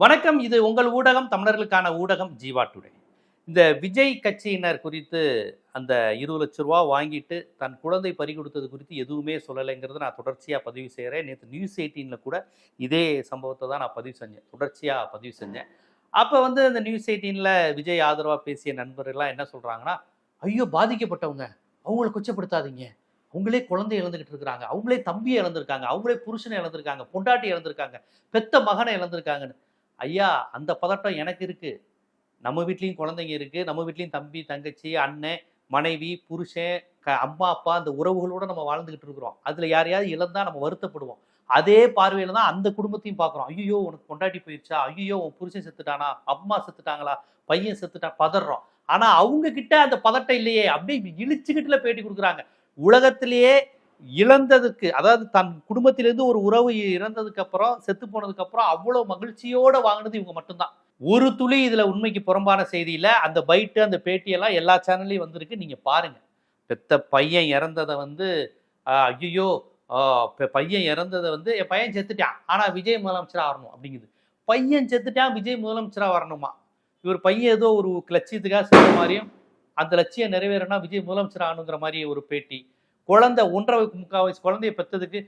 வணக்கம். இது உங்கள் ஊடகம் தமிழர்களுக்கான ஊடகம் ஜீவா டுடே. இந்த விஜய் கட்சியினர் குறித்து அந்த இருபது லட்ச ரூபா வாங்கிட்டு தன் குழந்தை பறி கொடுத்தது குறித்து எதுவுமே சொல்லலைங்கிறத நான் தொடர்ச்சியாக பதிவு செய்கிறேன் நேற்று நியூஸ் எயிட்டீனில் கூட இதே சம்பவத்தை தான் நான் பதிவு செஞ்சேன். தொடர்ச்சியாக பதிவு செஞ்சேன். அப்போ வந்து அந்த நியூஸ் எயிட்டீனில் விஜய் ஆதரவாக பேசிய நண்பர்கள்லாம் என்ன சொல்கிறாங்கன்னா ஐயோ பாதிக்கப்பட்டவங்க. அவங்கள கொச்சப்படுத்தாதீங்க. அவங்களே குழந்தை இழந்துகிட்டு இருக்கிறாங்க. அவங்களே தம்பியை இழந்திருக்காங்க. அவங்களே புருஷனை இழந்திருக்காங்க. பொண்டாட்டி இழந்திருக்காங்க. பெத்த மகனை இழந்திருக்காங்கன்னு. ஐயா அந்த பதட்டம் எனக்கு இருக்குது நம்ம வீட்லேயும் குழந்தைங்க இருக்குது நம்ம வீட்லேயும் தம்பி தங்கச்சி அண்ணன் மனைவி புருஷன் க அம்மா அப்பா அந்த உறவுகளோடு நம்ம வாழ்ந்துக்கிட்டு இருக்கிறோம். அதில் யாரையாவது இழந்தா நம்ம வருத்தப்படுவோம். அதே பார்வையில் தான் அந்த குடும்பத்தையும் பார்க்குறோம். ஐயோ உனக்கு கொண்டாட்டி போயிடுச்சா ஐயோ உன் புருஷன் செத்துட்டானா? அம்மா செத்துட்டாங்களா? பையன் செத்துட்டான் பதறோம். ஆனால் அவங்க கிட்ட அந்த பதட்டம் இல்லையே அப்படியே இழிச்சுக்கிட்டுல பேட்டி கொடுக்குறாங்க. உலகத்திலேயே இழந்ததுக்கு அதாவது தன் குடும்பத்திலேருந்து ஒரு உறவு இறந்ததுக்கு அப்புறம் செத்து போனதுக்கு அப்புறம் அவ்வளோ மகிழ்ச்சியோட வாங்கினது இவங்க மட்டும்தான். ஒரு துளி இதில் உண்மைக்கு புறம்பான செய்தியில் அந்த பைட்டு அந்த பேட்டியெல்லாம் எல்லா சேனல்லையும் வந்திருக்கு. நீங்கள் பாருங்கள் பெத்த பையன் இறந்ததை வந்து ஐயோ பையன் இறந்ததை வந்து என் பையன் செத்துட்டான். ஆனால் விஜய் முதலமைச்சராக வரணும் அப்படிங்குது. பையன் செத்துட்டான் விஜய் முதலமைச்சராக வரணுமா? இவர் பையன் ஏதோ ஒரு லட்சியத்துக்காக செய்கிற மாதிரியும் அந்த லட்சியம் நிறைவேறனா விஜய் முதலமைச்சர் ஆகணுங்கிற மாதிரி ஒரு பேட்டி. குழந்தை ஒன்றரை முக்கால் வயசு குழந்தைய பெற்றதுக்கு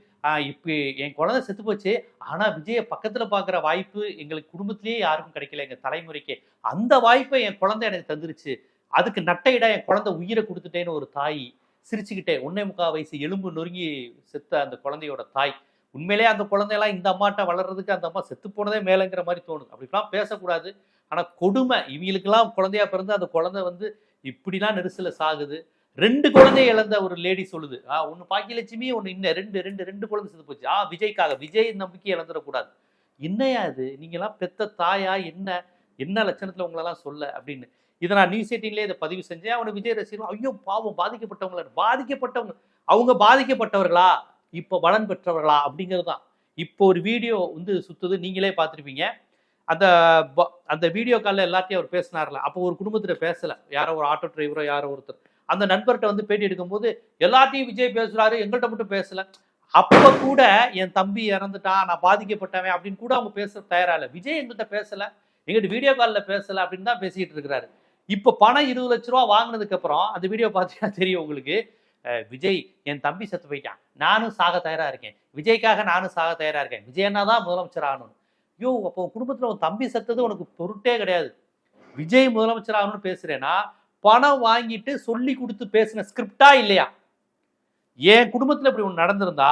இப்போ என் குழந்தை செத்து போச்சு. ஆனால் விஜயை பக்கத்தில் பார்க்குற வாய்ப்பு எங்களுக்கு குடும்பத்திலேயே யாருக்கும் கிடைக்கல. எங்கள் தலைமுறைக்கு. அந்த வாய்ப்பை என் குழந்தை எனக்கு தந்துருச்சு. அதுக்கு நட்டையிட என் குழந்தை உயிரை கொடுத்துட்டேன்னு ஒரு தாய் சிரிச்சுக்கிட்டே ஒன்னே முக்கால் வயசு எலும்பு நொறுங்கி செத்த அந்த குழந்தையோட தாய். உண்மையிலே அந்த குழந்தையெல்லாம் இந்த அம்மாட்ட வளர்றதுக்கு அந்த அம்மா செத்து போனதே மேலேங்கிற மாதிரி தோணுது. அப்படிலாம் பேசக்கூடாது. ஆனால் கொடுமை. இவங்களுக்கெல்லாம் குழந்தையா பிறந்து அந்த குழந்தை வந்து இப்படிலாம் நெரிசலில் சாகுது. ரெண்டு குழந்தை இழந்த ஒரு லேடி சொல்லுது. ஆ ஒன்று பாக்கியலட்சுமி ஒன்று இன்னும் ரெண்டு ரெண்டு ரெண்டு குழந்தை செத்து போச்சு. ஆ விஜய்க்காக விஜய் நம்பிக்கை இழந்துடக்கூடாது என்னையா இது? நீங்களாம் பெத்த தாயா? என்ன? என்ன லட்சணத்தில் உங்களெல்லாம் சொல்ல? அப்படின்னு. இதை நான் நியூஸ் எயிட்டீன்லேயே இதை பதிவு செஞ்சேன். அவனை விஜய் ரசிகர் ஐயோ பாவம் பாதிக்கப்பட்டவங்கள? பாதிக்கப்பட்டவங்க அவங்க பாதிக்கப்பட்டவர்களா? இப்போ பலன் பெற்றவர்களா? அப்படிங்கிறது தான் இப்போ ஒரு வீடியோ வந்து சுத்துது. நீங்களே பார்த்துருப்பீங்க. அந்த அந்த வீடியோ காலில் எல்லாத்தையும் அவர் பேசினார்ல. அப்போ ஒரு குடும்பத்தில் பேசலை. யாரோ ஒரு ஆட்டோ டிரைவரோ யாரோ ஒருத்தர். அந்த நண்பர்கிட்ட வந்து பேட்டி எடுக்கும்போது எல்லாத்தையும் விஜய் பேசுறாரு எங்கள்கிட்ட மட்டும் பேசல. அப்ப கூட என் தம்பி இறந்துட்டான் நான் பாதிக்கப்பட்டவன் அப்படின்னு கூட அவங்க பேச தயாரா இல்லை. விஜய் எங்கள்கிட்ட பேசல. எங்கிட்ட வீடியோ காலில் பேசல அப்படின்னு தான் பேசிக்கிட்டு இருக்கிறாரு. இப்போ பணம் இருபது லட்ச ரூபா வாங்கினதுக்கு அப்புறம் அந்த வீடியோ பார்த்தீங்கன்னா தெரியும் உங்களுக்கு? விஜய் என் தம்பி செத்து போயிட்டான். நானும் சாக தயாரா இருக்கேன். விஜய்க்காக நானும் சாக தயாரா இருக்கேன். விஜயன்னா தான் முதலமைச்சர் ஆகணும். ஐயோ அப்போ குடும்பத்தில் உன் தம்பி செத்தது உனக்கு பொருட்டே கிடையாது. விஜய் முதலமைச்சர் ஆகணும்னு பேசுறேன்னா பணம் வாங்கிட்டு சொல்லி கொடுத்து பேசின ஸ்கிரிப்டா இல்லையா? என் குடும்பத்தில் இப்படி ஒன்று நடந்திருந்தா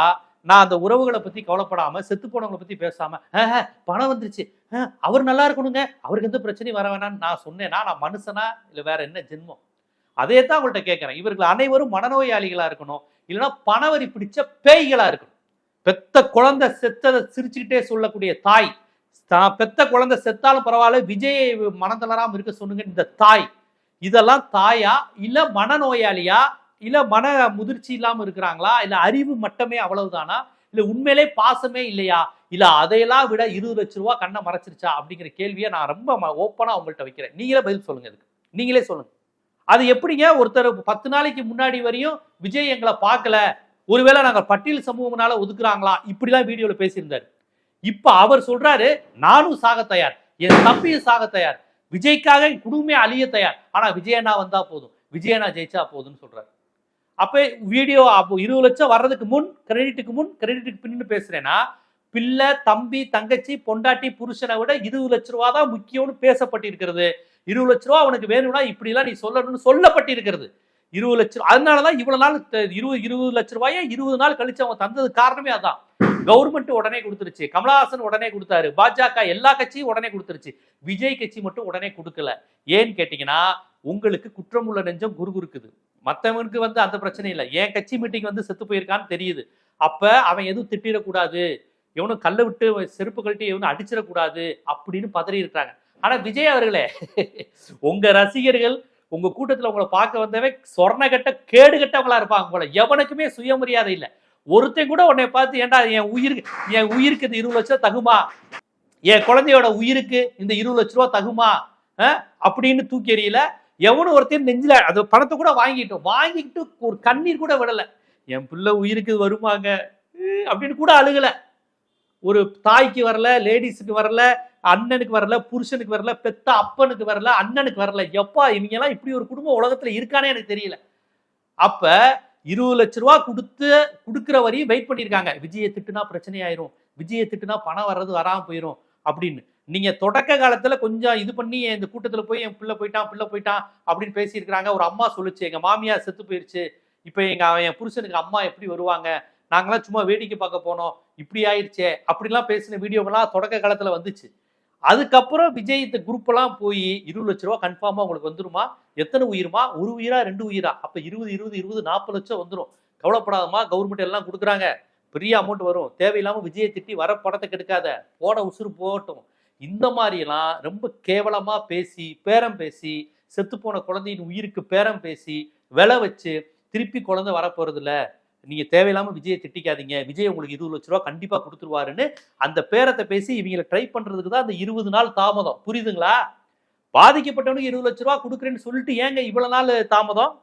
நான் அந்த உறவுகளை பற்றி கவலைப்படாமல் செத்து போனவங்களை பற்றி பேசாமல் பணம் வந்துருச்சு. அவர் நல்லா இருக்கணுங்க. அவருக்கு எந்த பிரச்சனையும் வர வேணாம்னு நான் சொன்னேன்னா நான் மனுஷனா இல்லை வேற என்ன ஜென்மம்? அதே தான் உங்கள்கிட்ட கேட்குறேன் இவர்கள் அனைவரும் மனநோயாளிகளாக இருக்கணும். இல்லைன்னா பணவரி பிடிச்ச பேய்களாக இருக்கணும். பெத்த குழந்தை செத்ததை சிரிச்சுக்கிட்டே சொல்லக்கூடிய தாய். தான் பெத்த குழந்தை செத்தாலும் பரவாயில்ல விஜயை மனந்தளராமல் இருக்க சொன்னுங்க இந்த தாய். இதெல்லாம் தாயா? இல்லை மனநோயாளியா? இல்லை மன முதிர்ச்சி இல்லாமல் இருக்கிறாங்களா? இல்லை அறிவு மட்டமே அவ்வளவுதானா? இல்லை உண்மையிலே பாசமே இல்லையா? இல்லை அதையெல்லாம் விட இருபது லட்ச ரூபா கண்ணை மறைச்சிருச்சா? அப்படிங்கிற கேள்வியை நான் ரொம்ப ஓப்பனாக உங்கள்கிட்ட வைக்கிறேன். நீங்களே பதில் சொல்லுங்க இதுக்கு. நீங்களே சொல்லுங்க. அது எப்படிங்க? ஒருத்தர் பத்து நாளைக்கு முன்னாடி வரையும் விஜய் எங்களை பார்க்கல. ஒருவேளை நாங்கள் பட்டியல் சமூகம்னால ஒதுக்குறாங்களா? இப்படிலாம் வீடியோவில் பேசியிருந்தாரு. இப்போ அவர் சொல்றாரு நானும் சாக தயார். என் தம்பியும் சாக தயார். விஜய்க்காக என் குடும்பமே அழிய தயார். ஆனால் விஜயண்ணா வந்தா போதும். விஜயண்ணா ஜெயிச்சா போதும்னு சொல்றாரு. அப்போ வீடியோ அப்போ இருபது லட்சம் வர்றதுக்கு முன் கிரெடிட்டுக்கு முன் கிரெடிட்டுக்கு பின்னு பேசுறேன்னா பிள்ளை தம்பி தங்கச்சி பொண்டாட்டி புருஷனை விட இருபது லட்ச ரூபா தான் முக்கியம்னு பேசப்பட்டிருக்கிறது. இருபது லட்ச ரூபா உனக்கு வேணும்னா இப்படிலாம் நீ சொல்லணும்னு சொல்லப்பட்டிருக்கிறது. இருபது லட்சம் அதனாலதான் இவ்வளவு நாள் இருபது இருபது லட்ச ரூபாயே இருபது நாள் கழிச்சு அவங்க தந்தது காரணமே அதான். கவர்மெண்ட் உடனே கொடுத்துருச்சு. கமலஹாசன் உடனே கொடுத்தாரு. பாஜக எல்லா கட்சியும் உடனே கொடுத்துருச்சு. விஜய் கட்சி மட்டும் உடனே கொடுக்கல. ஏன்னு கேட்டீங்கன்னா உங்களுக்கு குற்றம் உள்ள நெஞ்சம் குறுகுறுக்குது. மற்றவனுக்கு வந்து அந்த பிரச்சனை இல்லை. என் கட்சி மீட்டிங் வந்து செத்து போயிருக்கான்னு தெரியுது. அப்ப அவன் எதுவும் திட்டிடக்கூடாது. இவனும் கல்லை விட்டு செருப்பு கழட்டி எவனும் அடிச்சிடக்கூடாது அப்படின்னு பதறி இருக்கிறாங்க ஆனா விஜய் அவர்களே உங்க ரசிகர்கள் உங்க கூட்டத்துல உங்களை பார்க்க வந்தவன் சொர்ண கட்ட கேடு கட்டவங்களா இருப்பாங்க போல. எவனுக்குமே சுயமரியாதை இல்லை. ஒருத்தன் கூட உன்னை பார்த்து ஏன்டா என் உயிருக்கு என் உயிருக்கு இந்த இருபது லட்சம் தகுமா? என் குழந்தையோட உயிருக்கு இந்த இருபது லட்ச ரூபா தகுமா? அப்படின்னு தூக்கி எறியல. எவனும் ஒருத்தையும் நெஞ்சில அது பணத்தை கூட வாங்கிட்டோம். வாங்கிட்டு ஒரு கண்ணீர் கூட விடல. என் பிள்ளை உயிருக்கு வருமாங்க? அப்படின்னு கூட அழுகல. ஒரு தாய்க்கு வரல லேடிஸுக்கு வரல அண்ணனுக்கு வரல புருஷனுக்கு வரல பெத்த அப்பனுக்கு வரல அண்ணனுக்கு வரல. எப்பா இவங்கெல்லாம் இப்படி ஒரு குடும்பம் உலகத்துல இருக்கானே எனக்கு தெரியல. அப்ப இருபது லட்ச ரூபா கொடுத்து கொடுக்குற வரையும் வெயிட் பண்ணியிருக்காங்க விஜயை திட்டுனா பிரச்சனை ஆயிரும். விஜயை திட்டுனா பணம் வர்றது வராமல் போயிடும் அப்படின்னு. நீங்க தொடக்க காலத்துல கொஞ்சம் இது பண்ணி இந்த கூட்டத்துல போய் என் பிள்ளை போயிட்டான் பிள்ளை போயிட்டான் அப்படின்னு பேசியிருக்கிறாங்க. ஒரு அம்மா சொல்லுச்சு எங்க மாமியார் செத்து போயிருச்சு. இப்போ எங்க என் புருஷனுக்கு அம்மா எப்படி வருவாங்க? நாங்களாம் சும்மா வேடிக்கை பார்க்க போனோம். இப்படி ஆயிடுச்சே அப்படிலாம் பேசின வீடியோவெல்லாம் தொடக்க காலத்துல வந்துச்சு. அதுக்கப்புறம் விஜய் இந்த குரூப்பெல்லாம் போய் இருபது லட்ச ரூபா கன்ஃபார்மாக உங்களுக்கு வந்துருமா? எத்தனை உயிருமா? ஒரு உயிரா ரெண்டு உயிரா? அப்போ இருபது இருபது இருபது நாற்பது லட்சம் வந்துடும் கவலைப்படாதமா கவர்மெண்ட் எல்லாம் கொடுக்குறாங்க. பெரிய அமௌண்ட் வரும். தேவையில்லாமல் விஜயை திட்டி வர படத்தை கெடுக்காத. போட உசுறு போகட்டும். இந்த மாதிரிலாம் ரொம்ப கேவலமாக பேசி பேரம் பேசி செத்து போன குழந்தையின் உயிருக்கு பேரம் பேசி விலை வச்சு திருப்பி குழந்தை வரப்போறது நீங்கள் தேவையில்லாமல் விஜயை திட்டிக்காதீங்க. விஜய் உங்களுக்கு இருபது லட்ச ரூபா கண்டிப்பாக கொடுத்துருவாருன்னு அந்த பேரத்தை பேசி இவங்களை ட்ரை பண்ணுறதுக்கு தான் அந்த இருபது நாள் தாமதம். புரியுதுங்களா? பாதிக்கப்பட்டவனுக்கு இருபது லட்ச ரூபா கொடுக்குறேன்னு சொல்லிட்டு ஏங்க இவ்வளோ நாள் தாமதம்?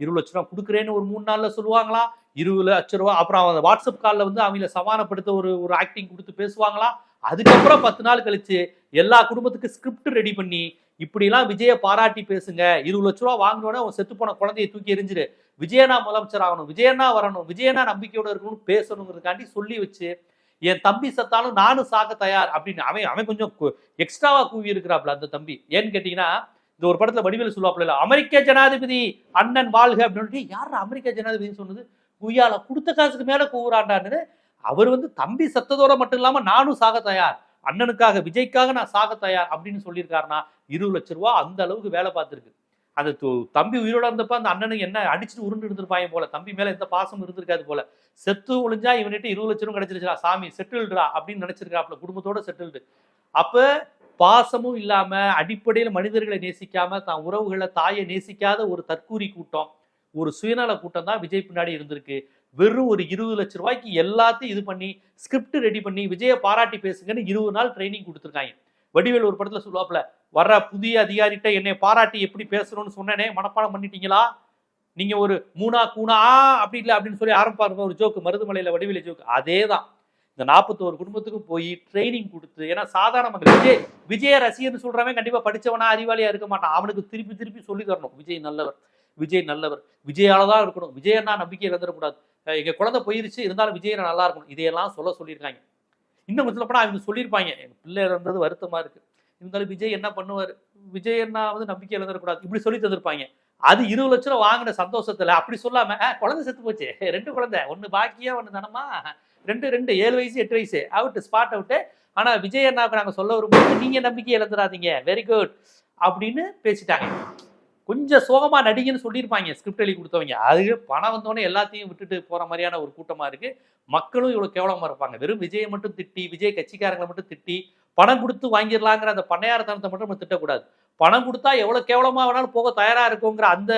இருபது லட்ச ரூபா கொடுக்குறேன்னு ஒரு மூணு நாளில் சொல்லுவாங்களாம் இருபது லட்ச ரூபா அப்புறம் அந்த வாட்ஸ்அப் காலில் வந்து அவங்கள சமாதானப்படுத்த ஒரு ஒரு ஆக்டிங் கொடுத்து பேசுவாங்களாம் அதுக்கப்புறம் பத்து நாள் கழிச்சு எல்லா குடும்பத்துக்கு ஸ்கிரிப்ட் ரெடி பண்ணி இப்படிலாம் விஜயை பாராட்டி பேசுங்க. இருபது லட்ச ரூபா வாங்கினோடனே அவன் செத்து போன குழந்தைய தூக்கி எரிஞ்சிரு விஜயனா முதலமைச்சர் ஆகணும். விஜயனா வரணும். விஜயனா நம்பிக்கையோட இருக்கணும்னு பேசணுங்கிறதுக்காண்டி சொல்லி வச்சு என் தம்பி சத்தாலும் நானும் சாக தயார் அப்படின்னு அவன் அவன் கொஞ்சம் எக்ஸ்ட்ராவா கூவி இருக்கிறாப்ல அந்த தம்பி. ஏன்னு கேட்டீங்கன்னா இந்த ஒரு படத்துல வடிவேல் சொல்லுவாப்ல அமெரிக்க ஜனாதிபதி அண்ணன் வாழ்க அப்படின்னு சொல்லிட்டு யார் அமெரிக்க ஜனாதிபதினு சொன்னது? குய்யால கொடுத்த காசுக்கு மேல கூவுறாண்டான்னு அவர் வந்து தம்பி சத்ததோட மட்டும் இல்லாம நானும் சாக தயார். அண்ணனுக்காக விஜய்க்காக நான் சாக தயார் அப்படின்னு சொல்லியிருக்காருன்னா இருபது லட்ச ரூபா அந்த அளவுக்கு வேலை பார்த்துருக்கு. அந்த தம்பி உயிரோட இருந்தப்ப அந்த அண்ணனுக்கு என்ன அடிச்சுட்டு உருண்டு இருந்திருப்பாங்க போல தம்பி மேல எந்த பாசம் இருந்திருக்காது போல. செத்து ஒளிஞ்சா இவன்கிட்ட இருபது லட்ச ரூபா கிடைச்சிருச்சா சாமி செட்டில்டுடா அப்படின்னு நினைச்சிருக்காப்ல குடும்பத்தோட செட்டில்டு அப்ப பாசமும் இல்லாம அடிப்படையில் மனிதர்களை நேசிக்காம தான் உறவுகளை தாயை நேசிக்காத ஒரு தற்கூரி கூட்டம் ஒரு சுயநல கூட்டம் தான் விஜய் பின்னாடி இருந்திருக்கு. வெறும் ஒரு இருபது லட்ச ரூபாய்க்கு எல்லாத்தையும் இது பண்ணி ஸ்கிரிப்ட் ரெடி பண்ணி விஜயை பாராட்டி பேசுங்கன்னு இருபது நாள் ட்ரைனிங் கொடுத்துருக்காங்க. வடிவேல் ஒரு படத்துல சொல்லுவாப்ல வர்ற புதிய அதிகாரிகிட்ட என்னை பாராட்டி எப்படி பேசணும்னு சொன்னேனே மனப்பாடம் பண்ணிட்டீங்களா? நீங்க ஒரு மூணா கூணா ஆ, அப்படி இல்லை அப்படின்னு சொல்லி ஆரம்பிப்பாருங்க. ஒரு ஜோக்கு மருதுமலையில வடிவேலு ஜோக்கு அதே தான் இந்த நாற்பத்தோரு குடும்பத்துக்கும் போய் ட்ரைனிங் கொடுத்து ஏன்னா சாதாரண மக்கள் விஜய் விஜய ரசிகர்னு சொல்றவன் கண்டிப்பா படிச்சவனா அறிவாளியா இருக்க மாட்டான். அவனுக்கு திருப்பி திருப்பி சொல்லி தரணும். விஜய் நல்லவர். விஜய் நல்லவர். விஜயால தான் இருக்கணும். விஜயன்னா நம்பிக்கை இழந்துடக்கூடாது எங்கள் எங்க குழந்தை போயிருச்சு இருந்தாலும் விஜய் நல்லா இருக்கணும். இதையெல்லாம் சொல்ல சொல்லியிருக்காங்க. இன்னும் கொஞ்சம் போனால் அவங்க சொல்லியிருப்பாங்க. எங்க பிள்ளை இருந்தது வருத்தமா இருக்கு. இருந்தாலும் விஜய் என்ன பண்ணுவார்? விஜய் என்ன வந்து நம்பிக்கை இழந்துடக்கூடாது. இப்படி சொல்லி தந்திருப்பாங்க. அது இருபது லட்ச ரூபா வாங்கின சந்தோஷத்துல அப்படி சொல்லாம குழந்தை செத்து போச்சு. ரெண்டு குழந்தை. ஒன்னு பாக்கியா ஒன்னு தானமா? ரெண்டு ரெண்டு. ஏழு வயசு எட்டு வயசு. அவுட்டு ஸ்பாட் அவுட்டு ஆனா விஜய் அண்ணாவுக்கு நாங்க சொல்ல வரும்போது நீங்க நம்பிக்கை இழந்துடாதீங்க. வெரி குட் அப்படின்னு பேசிட்டாங்க. கொஞ்சம் சோகமாக நடிகன்னு சொல்லியிருப்பாங்க ஸ்கிரிப்ட் எழுதி கொடுத்தவங்க. அது பணம் வந்தோடனே எல்லாத்தையும் விட்டுட்டு போகிற மாதிரியான ஒரு கூட்டமாக இருக்குது மக்களும் இவ்வளோ கேவலமாக இருப்பாங்க. வெறும் விஜயை மட்டும் திட்டி விஜய் கட்சிக்காரங்களை மட்டும் திட்டி பணம் கொடுத்து வாங்கிடலாங்கிற அந்த பண்ணையாரத்தனத்தை மட்டும் நம்ம திட்டக்கூடாது. பணம் கொடுத்தா எவ்வளோ கேவலமாக வேணாலும் போக தயாராக இருக்குங்கிற அந்த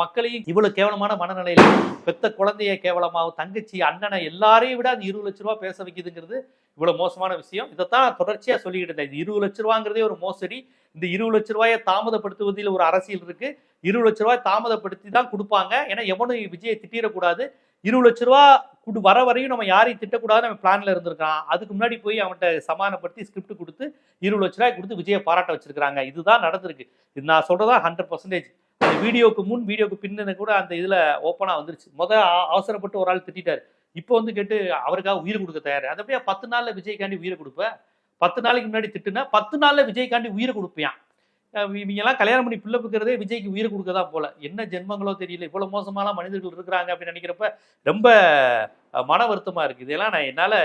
மக்களையும் இவ்வளோ கேவலமான மனநிலையில் பெத்த குழந்தைய கேவலமாகவும் தங்கச்சி அண்ணனை எல்லாரையும் விட அந்த இருபது லட்ச ரூபா பேச வைக்குதுங்கிறது இவ்வளோ மோசமான விஷயம். இதைத்தான் தொடர்ச்சியாக சொல்லிக்கிட்டு இருந்தேன். இது இருபது லட்ச ரூபாங்கிறதே ஒரு மோசடி. இந்த இருபது லட்ச ரூபாயை தாமதப்படுத்துவதில் ஒரு அரசியல் இருக்கு. இருபது லட்ச ரூபாய் தாமதப்படுத்தி தான் கொடுப்பாங்க. ஏன்னா எவனும் விஜயை திட்டிடக்கூடாது. இருபது லட்ச ரூபா குடு வர வரையும் நம்ம யாரையும் திட்டக்கூடாதுன்னு நம்ம பிளான்ல இருந்திருக்கான். அதுக்கு முன்னாடி போய் அவன்கிட்ட சமாதானப்படுத்தி ஸ்கிரிப்ட் கொடுத்து இருபது லட்ச ரூபாய் கொடுத்து விஜயை பாராட்ட வச்சிருக்காங்க இதுதான் நடந்திருக்கு. இது நான் சொல்றதா ஹண்ட்ரட் பர்சன்டேஜ் வீடியோக்கு முன் வீடியோக்கு பின்னு கூட அந்த இதுல ஓப்பனா வந்துருச்சு. முத அவசரப்பட்டு ஒரு ஆள் திட்டாரு இப்போ வந்து கேட்டு அவருக்காக உயிர் கொடுக்க தயார்? அது அப்படியே பத்து நாளில் விஜய்காண்டி உயிரை கொடுப்ப? பத்து நாளைக்கு முன்னாடி திட்டுனா பத்து நாளில் விஜய்காண்டி உயிரை கொடுப்பியான் இவங்கெல்லாம் எல்லாம் கல்யாணம் பண்ணி பிள்ளை பிக்கிறதே விஜய்க்கு உயிரை கொடுக்கதா போல. என்ன ஜென்மங்களோ தெரியல இவ்வளோ மோசமான மனிதர்கள் இருக்கிறாங்க அப்படின்னு நினைக்கிறப்ப ரொம்ப மன வருத்தமாக இருக்குது இதெல்லாம் நான் என்னால்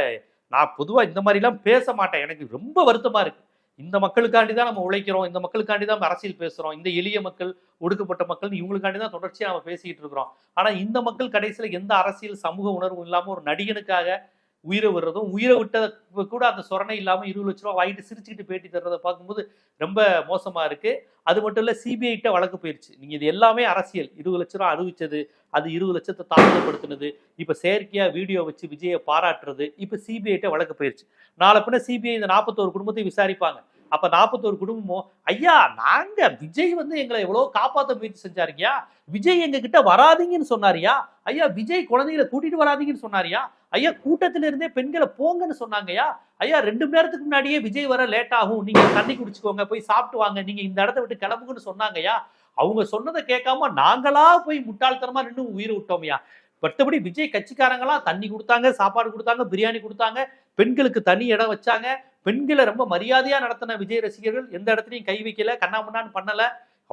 நான் பொதுவாக இந்த மாதிரிலாம் பேச மாட்டேன். எனக்கு ரொம்ப வருத்தமாக இருக்குது இந்த மக்களுக்காண்டி தான் நம்ம உழைக்கிறோம் இந்த மக்களுக்காண்டி தான் நம்ம அரசியல் பேசுகிறோம் இந்த எளிய மக்கள் ஒடுக்கப்பட்ட மக்கள் இவங்களுக்காண்டி தான் தொடர்ச்சியாக நம்ம பேசிக்கிட்டு இருக்கிறோம். ஆனால் இந்த மக்கள் கடைசியில் எந்த அரசியல் சமூக உணர்வும் இல்லாமல் ஒரு நடிகனுக்காக உயிரை விடுறதும் உயிரை விட்டத கூட அந்த சொரணை இல்லாமல் இருபது லட்ச ரூபா வாங்கிட்டு சிரிச்சுக்கிட்டு பேட்டி தர்றதை பார்க்கும்போது ரொம்ப மோசமாக இருக்குது அது மட்டும் இல்லை சிபிஐட்ட வழக்கு போயிருச்சு. நீங்கள் இது எல்லாமே அரசியல். இருபது லட்ச ரூபா அறிவிச்சது அது இருபது லட்சத்தை தாமதப்படுத்தினது இப்போ செயற்கையாக வீடியோ வச்சு விஜயை பாராட்டுறது இப்போ சிபிஐட்ட வழக்கு போயிருச்சு. நாளை பின்ன சிபிஐ இந்த நாற்பத்தோரு குடும்பத்தை விசாரிப்பாங்க. அப்ப நாற்பத்தோரு குடும்பமும் ஐயா நாங்க விஜய் வந்து எங்களை எவ்வளவு காப்பாற்ற முயற்சி செஞ்சாருங்கயா விஜய் எங்க கிட்ட வராதீங்கன்னு சொன்னாரியா ஐயா விஜய் குழந்தைகளை கூட்டிட்டு வராதீங்கன்னு சொன்னாரியா ஐயா கூட்டத்தில இருந்தே பெண்களை போங்கன்னு சொன்னாங்கய்யா? ஐயா ரெண்டு மணி நேரத்துக்கு முன்னாடியே விஜய் வர லேட் ஆகும். நீங்க தண்ணி குடிச்சுக்கோங்க போய் சாப்பிட்டு வாங்க. நீங்க இந்த இடத்த விட்டு கிளம்புங்கன்னு சொன்னாங்கய்யா? அவங்க சொன்னதை கேட்காம நாங்களா போய் முட்டாள்தனமா நின்று உயிரை விட்டோம்யா மற்றபடி விஜய் கட்சிக்காரங்களாம் தண்ணி கொடுத்தாங்க சாப்பாடு கொடுத்தாங்க பிரியாணி கொடுத்தாங்க. பெண்களுக்கு தனி இடம் வச்சாங்க. பெண்களை ரொம்ப மரியாதையா நடத்தின விஜய் ரசிகர்கள் எந்த இடத்துலையும் கை வைக்கல கண்ணாமண்ணான்னு பண்ணல.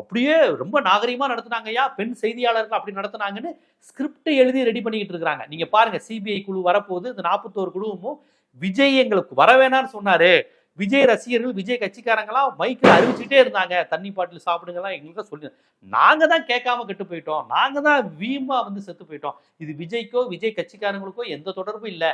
அப்படியே ரொம்ப நாகரிகமா நடத்தினாங்கய்யா பெண் செய்தியாளர்கள் அப்படி நடத்தினாங்கன்னு ஸ்கிரிப்டை எழுதி ரெடி பண்ணிக்கிட்டு இருக்கிறாங்க நீங்க பாருங்க சிபிஐ குழு வரப்போகுது. இந்த நாற்பத்தோரு குழுவும் விஜய் எங்களுக்கு வர வேணாம்னு சொன்னாரு. விஜய் ரசிகர்கள் விஜய் கட்சிக்காரங்களாம் மைக்கில் அறிவிச்சுட்டே இருந்தாங்க. தண்ணி பாட்டில் சாப்பிடுங்கலாம் எங்களுக்கு சொல்லி நாங்க தான் கேட்காம கெட்டு போயிட்டோம். நாங்க தான் வீமா வந்து செத்து போயிட்டோம். இது விஜய்க்கோ விஜய் கட்சிக்காரங்களுக்கோ எந்த தொடர்பும் இல்லை.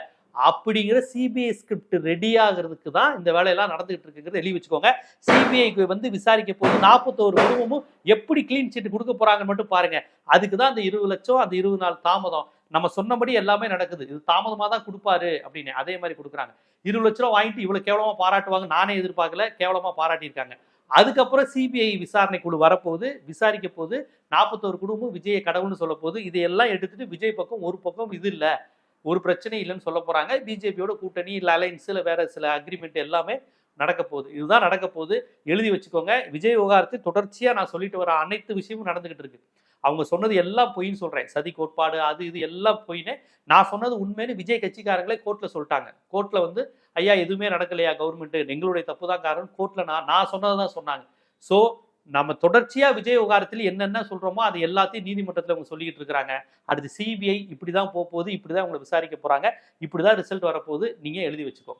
அப்படிங்கிற சிபிஐ ஸ்கிரிப்ட் ரெடி ஆகிறதுக்கு தான் இந்த வேலையெல்லாம் நடந்துகிட்டு இருக்குங்கிறது எழுதி வச்சுக்கோங்க. சிபிஐக்கு வந்து விசாரிக்க போது நாற்பத்தோரு குடும்பமும் எப்படி க்ளீன் சீட் கொடுக்க போறாங்கன்னு மட்டும் பாருங்க. அதுக்கு தான் அந்த இருபது லட்சம் அந்த இருபது நாள் தாமதம். நம்ம சொன்னபடி எல்லாமே நடக்குது. இது தாமதமாக தான் கொடுப்பாரு அப்படின்னு அதே மாதிரி கொடுக்குறாங்க. இருபது லட்ச ரூபா வாங்கிட்டு இவ்வளோ கேவலமாக பாராட்டுவாங்க நானே எதிர்பார்க்கல. கேவலமாக பாராட்டியிருக்காங்க. அதுக்கப்புறம் சிபிஐ விசாரணை குழு வரப்போகுது. விசாரிக்க போது நாற்பத்தோரு குடும்பம் விஜயை கடவுள்னு சொல்ல போகுது இதையெல்லாம் எடுத்துட்டு விஜய் பக்கம் ஒரு பக்கம் இது இல்லை. ஒரு பிரச்சனை இல்லைன்னு சொல்ல போறாங்க. பிஜேபியோட கூட்டணி இல்லை அலைன்ஸ் இல்லை வேற சில அக்ரிமெண்ட் எல்லாமே நடக்க போகுது. இதுதான் நடக்க போகுது. எழுதி வச்சுக்கோங்க. விஜய் விவகாரத்தை தொடர்ச்சியா நான் சொல்லிட்டு வர அனைத்து விஷயமும் நடந்துகிட்டு இருக்கு. அவங்க சொன்னது எல்லாம் பொய்ன்னு சொல்றேன். சதி கோட்பாடு அது இது எல்லாம் பொய்ன்னு. நான் சொன்னது உண்மைன்னு விஜய் கட்சிக்காரங்களே கோர்ட்ல சொல்லிட்டாங்க. கோர்ட்ல வந்து ஐயா எதுவுமே நடக்கலையா கவர்மெண்ட் எங்களுடைய தப்பு தான் காரணம். கோர்ட்ல நான் நான் சொன்னதை தான் சொன்னாங்க. ஸோ நம்ம தொடர்ச்சியாக விஜய் விவகாரத்தில் என்னென்ன சொல்கிறோமோ அது எல்லாத்தையும் நீதிமன்றத்தில் அவங்க சொல்லிக்கிட்டு இருக்கிறாங்க. அடுத்து சிபிஐ இப்படி தான் போக போகுது இப்படி தான் உங்களை விசாரிக்க போகிறாங்க இப்படி தான் ரிசல்ட் வரப்போகுது. நீங்கள் எழுதி வச்சுக்கோ.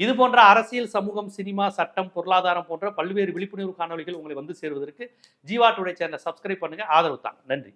இது போன்ற அரசியல் சமூகம் சினிமா சட்டம் பொருளாதாரம் போன்ற பல்வேறு விழிப்புணர்வு காணொளிகள் உங்களை வந்து சேருவதற்கு ஜீவா டுடே சேனலை சப்ஸ்கிரைப் பண்ணுங்க. ஆதரவு தாங்க. நன்றி.